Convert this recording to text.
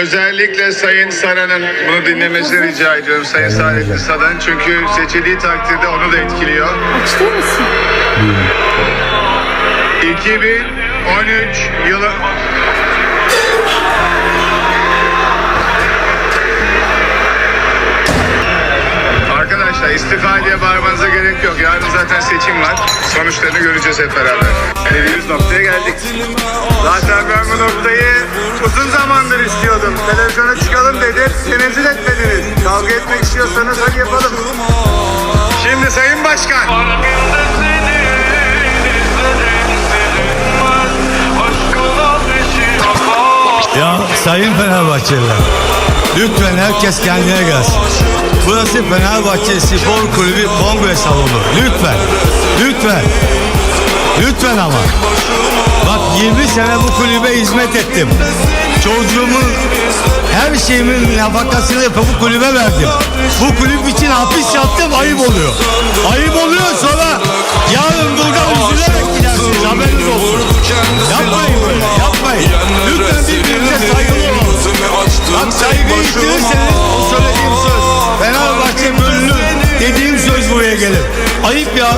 özellikle Sayın Saran'ın bunu dinlemesini rica ediyorum Sayın Saadettin Saran. Çünkü seçildiği takdirde onu da etkiliyor. Açtı mısın? 2013 yılı... Arkadaşlar istifa diye bağırmanıza gerek yok. Yarın zaten seçim var. Sonuçlarını göreceğiz hep beraber. Dediğimiz noktaya geldik. Zaten ben bu noktayı uzun zamandır istiyordum. Televizyona çıkalım dedim. Tenezzül etmediniz. Kavga etmek istiyorsanız hadi yapalım. Şimdi Sayın Başkan. Ya sayın Fenerbahçeliler, lütfen herkes kendine gelsin. Burası Fenerbahçe Spor Kulübü Kongre Salonu. Lütfen, lütfen, lütfen ama. Bak 20 sene bu kulübe hizmet ettim. Çocuğumun her şeyimin nafakasını yapıp bu kulübe verdim. Bu kulüp için hapis yattım ayıp oluyor. Ayıp oluyor sonra yarın burada üzülerek gidersiniz haberiniz olsun. Yapmayın böyle yapmayın. Lütfen birbirinize saygılı olun. Bak saygıyı yitirirseniz o söylediğim söz Fenerbahçe bölünür dediğim söz buraya gelir. Ayıp ya.